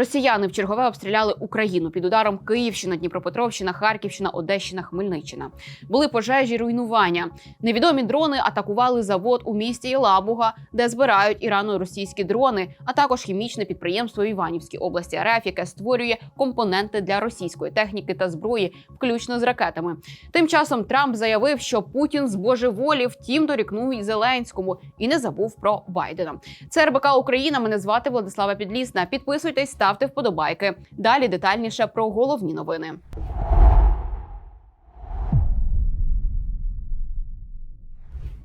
Росіяни в чергове обстріляли Україну під ударом Київщина, Дніпропетровщина, Харківщина, Одещина, Хмельниччина. Були пожежі, руйнування. Невідомі дрони атакували завод у місті Єлабуга, де збирають ірано-російські дрони, а також хімічне підприємство в Іванівській області РФ, яке створює компоненти для російської техніки та зброї, включно з ракетами. Тим часом Трамп заявив, що Путін збожеволів, втім дорікнув і Зеленському і не забув про Байдена. Це РБК Україна. Мене звати Владислава Підлісна. Підписуйтесь, ставте вподобайки. Далі детальніше про головні новини.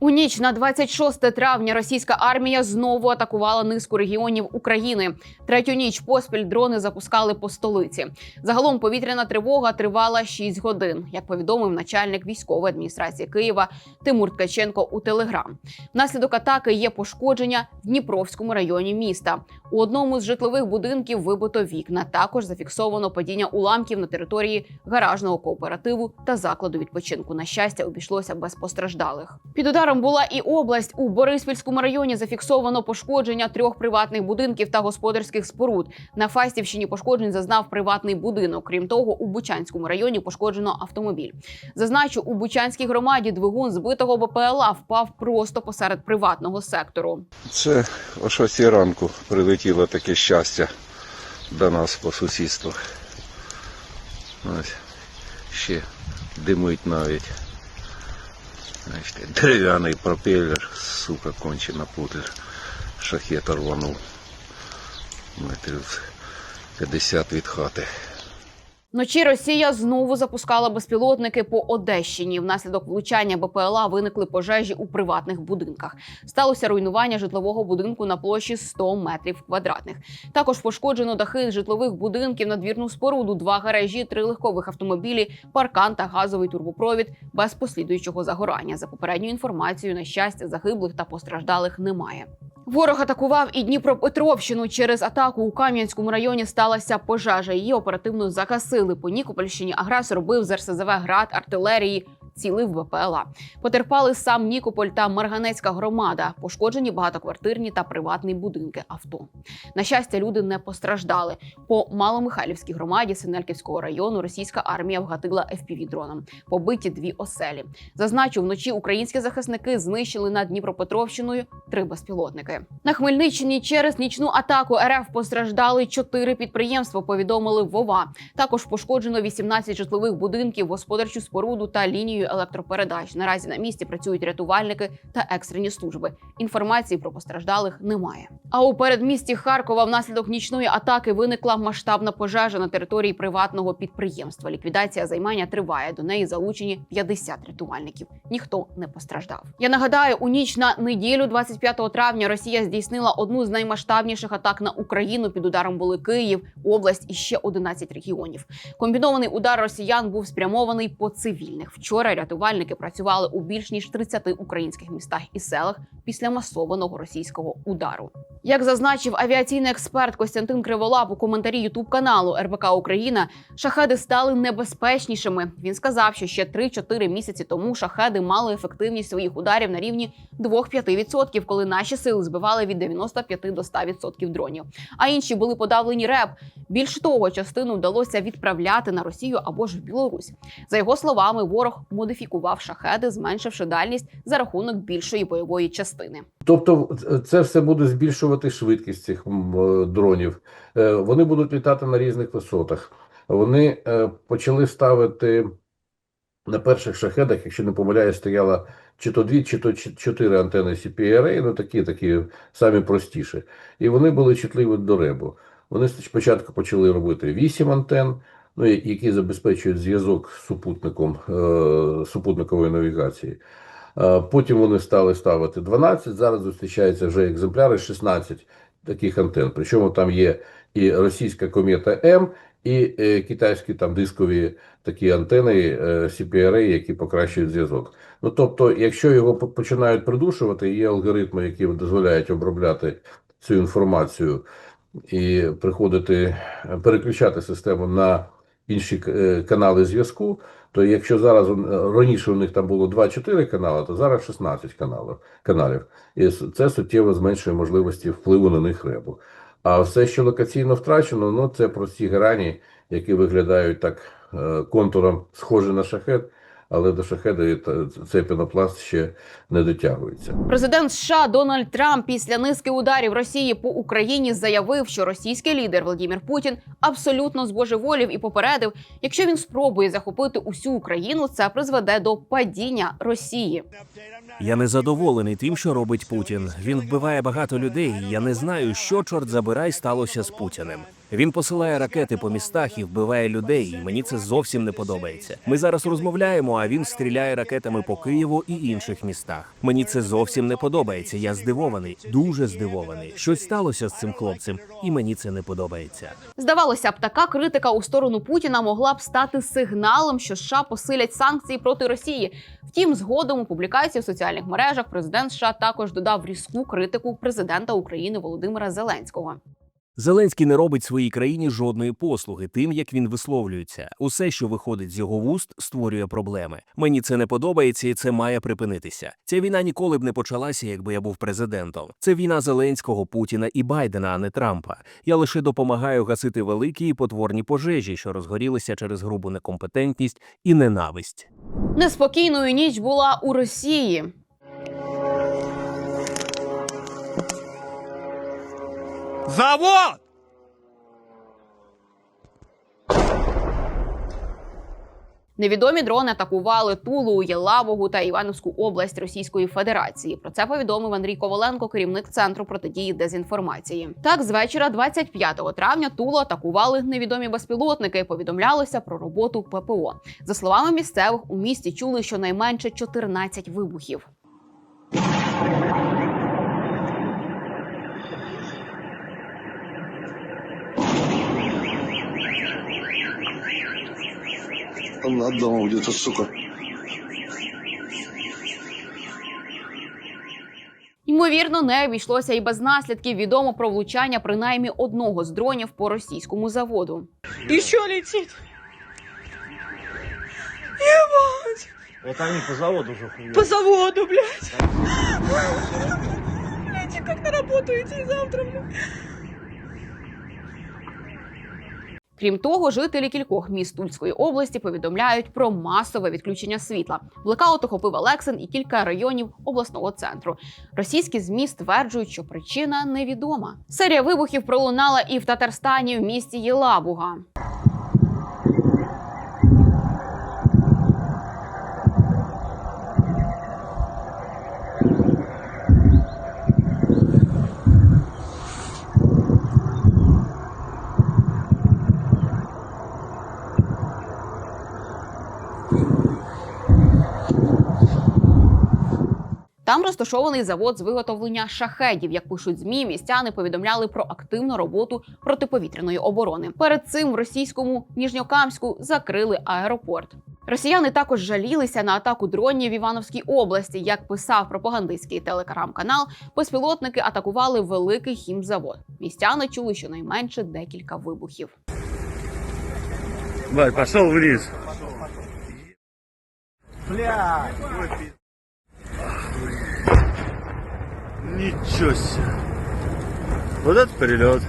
У ніч на 26 травня російська армія знову атакувала низку регіонів України. Третю ніч поспіль дрони запускали по столиці. Загалом повітряна тривога тривала 6 годин, як повідомив начальник військової адміністрації Києва Тимур Ткаченко у Телеграм. Внаслідок атаки є пошкодження в Дніпровському районі міста. У одному з житлових будинків вибито вікна. Також зафіксовано падіння уламків на території гаражного кооперативу та закладу відпочинку. На щастя, обійшлося без постраждалих. Під ударом була і область. У Бориспільському районі зафіксовано пошкодження трьох приватних будинків та господарських споруд. На Фастівщині пошкоджень зазнав приватний будинок. Крім того, у Бучанському районі пошкоджено автомобіль. Зазначу, у Бучанській громаді двигун збитого БПЛА впав просто посеред приватного сектору. Це о 6 ранку прилетіло таке щастя до нас по сусідству. Ось ще димить навіть. Значить, дерев'яний пропеллер, сука, кончена путер. Шахет рванув. Метрів 50 від хати. Вночі Росія знову запускала безпілотники по Одещині. Внаслідок влучання БПЛА виникли пожежі у приватних будинках. Сталося руйнування житлового будинку на площі 100 метрів квадратних. Також пошкоджено дахи житлових будинків, надвірну споруду, два гаражі, три легкових автомобілі, паркан та газовий турбопровід без послідуючого загорання. За попередньою інформацією, на щастя, загиблих та постраждалих немає. Ворог атакував і Дніпропетровщину. Через атаку у Кам'янському районі сталася пожежа. Її оперативно закасили. По Нікопольщині агресор бив з РСЗВ град артилерії. Цілив БПЛА. Потерпали сам Нікополь та Марганецька громада. Пошкоджені багатоквартирні та приватні будинки авто. На щастя, люди не постраждали. По Маломихайлівській громаді Синельківського району російська армія вгатила fpv дроном. Побиті дві оселі. Зазначу, вночі українські захисники знищили над Дніпропетровщиною три безпілотники. На Хмельниччині через нічну атаку РФ постраждали чотири підприємства. Повідомили Вова. Також пошкоджено 18 житлових будинків, господарчу споруду та лінію електропередач. Наразі на місці працюють рятувальники та екстрені служби. Інформації про постраждалих немає. А у передмісті Харкова внаслідок нічної атаки виникла масштабна пожежа на території приватного підприємства. Ліквідація займання триває. До неї залучені 50 рятувальників. Ніхто не постраждав. Я нагадаю, у ніч на неділю, 25 травня, Росія здійснила одну з наймасштабніших атак на Україну. Під ударом були Київ, область і ще 11 регіонів. Комбінований удар росіян був спрямований по цивільних. Вчора рятувальники працювали у більш ніж 30 українських містах і селах після масованого російського удару. Як зазначив авіаційний експерт Костянтин Криволап у коментарі Ютуб каналу РБК Україна, шахеди стали небезпечнішими. Він сказав, що ще 3-4 місяці тому шахеди мали ефективність своїх ударів на рівні 2-5%, коли наші сили збивали від 95 до 100% дронів. А інші були подавлені РЕП. Більше того, частину вдалося відправляти на Росію або ж в Білорусь. За його словами, ворог модифікував шахеди, зменшивши дальність за рахунок більшої бойової частини. Тобто, це все буде збільшувати швидкість цих е, дронів. Е, Вони будуть літати на різних висотах. Вони е, почали ставити на перших шахедах, якщо не помиляюсь, стояло чи то дві, чи то чотири антени CPRA, ну такі, такі самі простіші. І вони були чутливі до ребу. Вони спочатку почали робити вісім антен, ну, які забезпечують зв'язок з супутником е, супутникової навігації. Е, Потім вони стали ставити 12, зараз зустрічаються вже екземпляри 16 таких антен. Причому там є і російська комета М, і е, китайські там дискові такі антени CPRA, які покращують зв'язок. Ну тобто, якщо його починають придушувати, є алгоритми, які дозволяють обробляти цю інформацію і приходити, переключати систему на інші е, канали зв'язку, то якщо зараз раніше у них там було 2-4 канали, то зараз 16 каналів. каналів. І це суттєво зменшує можливості впливу на них ребу. А все, що локаційно втрачено, ну це прості грані, які виглядають так е, контуром схожі на шахет, але до шахеду цей пенопласт ще не дотягується. Президент США Дональд Трамп після низки ударів Росії по Україні заявив, що російський лідер Владимир Путін абсолютно збожеволів і попередив, якщо він спробує захопити усю Україну, це призведе до падіння Росії. Я не задоволений тим, що робить Путін. Він вбиває багато людей. Я не знаю, що чорт забирай сталося з Путіним. Він посилає ракети по містах і вбиває людей. і Мені це зовсім не подобається. Ми зараз розмовляємо, а він стріляє ракетами по Києву і інших містах. Мені це зовсім не подобається. Я здивований, дуже здивований. Щось сталося з цим хлопцем, і мені це не подобається. Здавалося б, така критика у сторону Путіна могла б стати сигналом, що США посилять санкції проти Росії. Втім, згодом у публікації в соціальних мережах президент США також додав різку критику президента України Володимира Зеленського. Зеленський не робить своїй країні жодної послуги тим, як він висловлюється. Усе, що виходить з його вуст, створює проблеми. Мені це не подобається, і це має припинитися. Ця війна ніколи б не почалася, якби я був президентом. Це війна Зеленського, Путіна і Байдена, а не Трампа. Я лише допомагаю гасити великі і потворні пожежі, що розгорілися через грубу некомпетентність і ненависть. Неспокійною ніч була у Росії. Завод! Невідомі дрони атакували Тулу, Єлабугу та Івановську область Російської Федерації. Про це повідомив Андрій Коваленко, керівник центру протидії дезінформації. Так, з вечора 25 травня Тулу атакували невідомі безпілотники. Повідомлялося про роботу ППО. За словами місцевих, у місті чули щонайменше 14 вибухів. От дома где-то, сука. Ймовірно, не обійшлося і без наслідків. Відомо про влучання принаймні одного з дронів по російському заводу. Еще летит. Вот они по заводу уже хуя. По заводу, блядь. Блядь, как на работу идти завтра, блядь. Крім того, жителі кількох міст Тульської області повідомляють про масове відключення світла. Блекаут охопив Олексин і кілька районів обласного центру. Російські змі стверджують, що причина невідома. Серія вибухів пролунала і в Татарстані в місті Єлабуга. Там розташований завод з виготовлення шахедів. Як пишуть змі, містяни повідомляли про активну роботу протиповітряної оборони. Перед цим в російському Ніжньокамську закрили аеропорт. Росіяни також жалілися на атаку дронів в Івановській області. Як писав пропагандистський телеграм-канал, безпілотники атакували великий хімзавод. Містяни чули щонайменше декілька вибухів. Бать, пошел вниз. Ничего себе. Вот это перельот.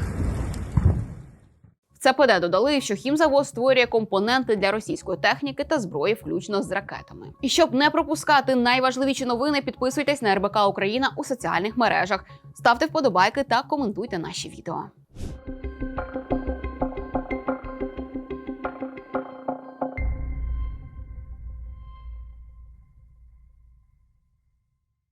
В ЦПД додали, що хімзавод створює компоненти для російської техніки та зброї, включно з ракетами. І щоб не пропускати найважливіші новини, підписуйтесь на РБК Україна у соціальних мережах, ставте вподобайки та коментуйте наші відео.